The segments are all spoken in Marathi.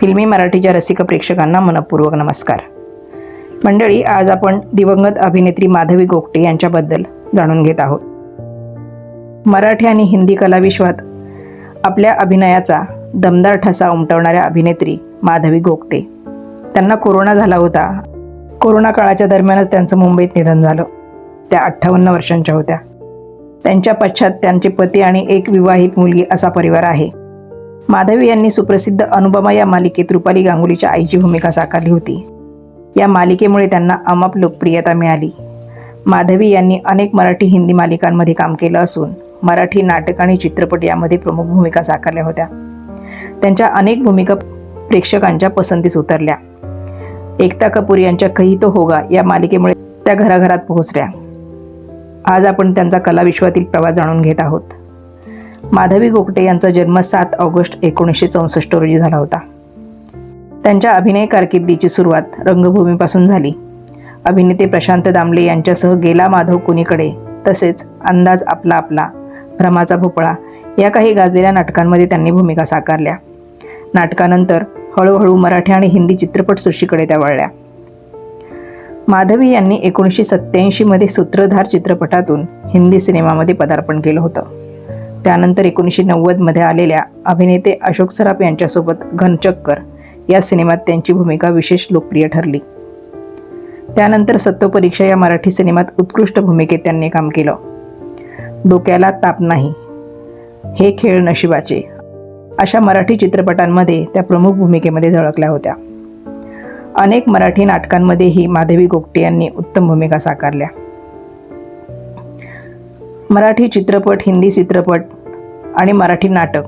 फिल्मी मराठीच्या रसिक प्रेक्षकांना मनपूर्वक नमस्कार. मंडळी आज आपण दिवंगत अभिनेत्री माधवी गोगटे यांच्याबद्दल जाणून घेत आहोत. मराठी आणि हिंदी कलाविश्वात आपल्या अभिनयाचा दमदार ठसा उमटवणाऱ्या अभिनेत्री माधवी गोगटे. त्यांना कोरोना झाला होता. कोरोना काळाच्या दरम्यानच त्यांचं मुंबईत निधन झालं. त्या अठ्ठावन्न वर्षांच्या होत्या. त्यांच्या पश्चात त्यांचे पती आणि एक विवाहित मुलगी असा परिवार आहे. माधवी यांनी सुप्रसिद्ध अनुपमा या मालिकेत रुपाली गांगुलीच्या आईची भूमिका साकारली होती. या मालिकेमुळे त्यांना अमाप लोकप्रियता मिळाली. माधवी यांनी अनेक मराठी हिंदी मालिकांमध्ये काम केलं असून मराठी नाटक आणि चित्रपट यामध्ये प्रमुख भूमिका साकारल्या होत्या. त्यांच्या अनेक भूमिका प्रेक्षकांच्या पसंतीस उतरल्या. एकता कपूर यांच्या कही तो होगा या मालिकेमुळे त्या घराघरात पोहोचल्या. आज आपण त्यांचा कलाविश्वातील प्रवास जाणून घेत आहोत. माधवी गोगटे यांचा जन्म सात ऑगस्ट एकोणीसशे चौसष्ट रोजी झाला होता. त्यांच्या अभिनय कारकिर्दीची सुरुवात रंगभूमीपासून झाली. अभिनेते प्रशांत दामले यांच्यासह गेला माधव कुणीकडे तसेच अंदाज आपला आपला भ्रमाचा भोपळा या काही गाजलेल्या नाटकांमध्ये त्यांनी भूमिका साकारल्या. नाटकानंतर हळूहळू मराठी आणि हिंदी चित्रपटसृष्टीकडे त्या वळल्या. माधवी यांनी एकोणीसशे सत्त्याऐंशीमध्ये सूत्रधार चित्रपटातून हिंदी सिनेमामध्ये पदार्पण केलं होतं. त्यानंतर एकोणीसशे नव्वदमध्ये आलेल्या अभिनेते अशोक सराफ यांच्यासोबत घनचक्कर या सिनेमात त्यांची भूमिका विशेष लोकप्रिय ठरली. त्यानंतर सत्वपरीक्षा या मराठी सिनेमात उत्कृष्ट भूमिकेत त्यांनी काम केलं. डोक्याला ताप नाही. हे खेळ नशिबाचे. अशा मराठी चित्रपटांमध्ये त्या प्रमुख भूमिकेमध्ये झळकल्या होत्या. अनेक मराठी नाटकांमध्येही माधवी गोपटे यांनी उत्तम भूमिका साकारल्या. मराठी चित्रपट हिंदी चित्रपट आणि मराठी नाटक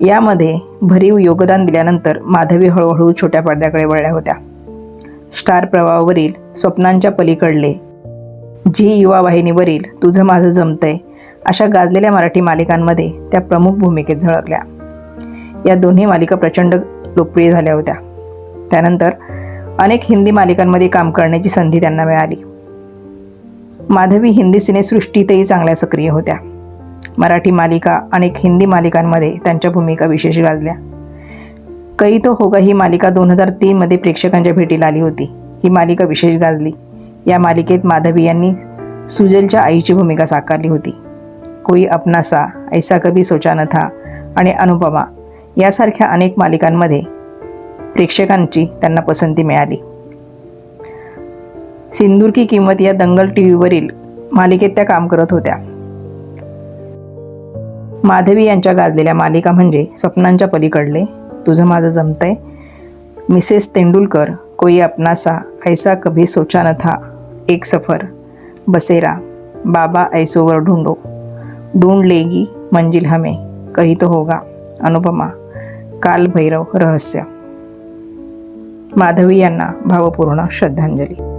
यामध्ये भरीव योगदान दिल्यानंतर माधवी हळूहळू छोट्या पडद्याकडे वळल्या होत्या. स्टार प्रवाहावरील स्वप्नांच्या पलीकडले जी युवा वाहिनीवरील तुझं माझं जमतंय अशा गाजलेल्या मराठी मालिकांमध्ये त्या प्रमुख भूमिकेत झळकल्या. या दोन्ही मालिका प्रचंड लोकप्रिय झाल्या होत्या. त्यानंतर अनेक हिंदी मालिकांमध्ये काम करण्याची संधी त्यांना मिळाली. माधवी हिंदी सिनेसृष्टीतही चांगल्या सक्रिय होत्या. मराठी मालिका अनेक हिंदी मालिकांमध्ये त्यांच्या भूमिका विशेष गाजल्या. कई तो होगा ही मालिका दोन हजार तीनमध्ये प्रेक्षकांच्या भेटीला आली होती. ही मालिका विशेष गाजली. या मालिकेत माधवी यांनी सुजलच्या आईची भूमिका साकारली होती. कोई अपनासा ऐसा कभी सोचा न था आणि अनुपमा यासारख्या अनेक मालिकांमध्ये प्रेक्षकांची त्यांना पसंती मिळाली. सिंदूर की किंमत या दंगल टी व्हीवरील मालिकेत त्या काम करत होत्या. माधवी यांच्या गाजलेल्या मालिका म्हणजे स्वप्नांच्या पलीकडले तुझं माझं जमतंय. मिसेस तेंडुलकर कोई अपनासा ऐसा कभी सोचा न था. एक सफर बसेरा बाबा ऐसोवर ढूंढो. ढूंढ लेगी मंजिल हमें कही तो होगा अनुपमा. काल भैरव रहस्य. माधवी यांना भावपूर्ण श्रद्धांजली.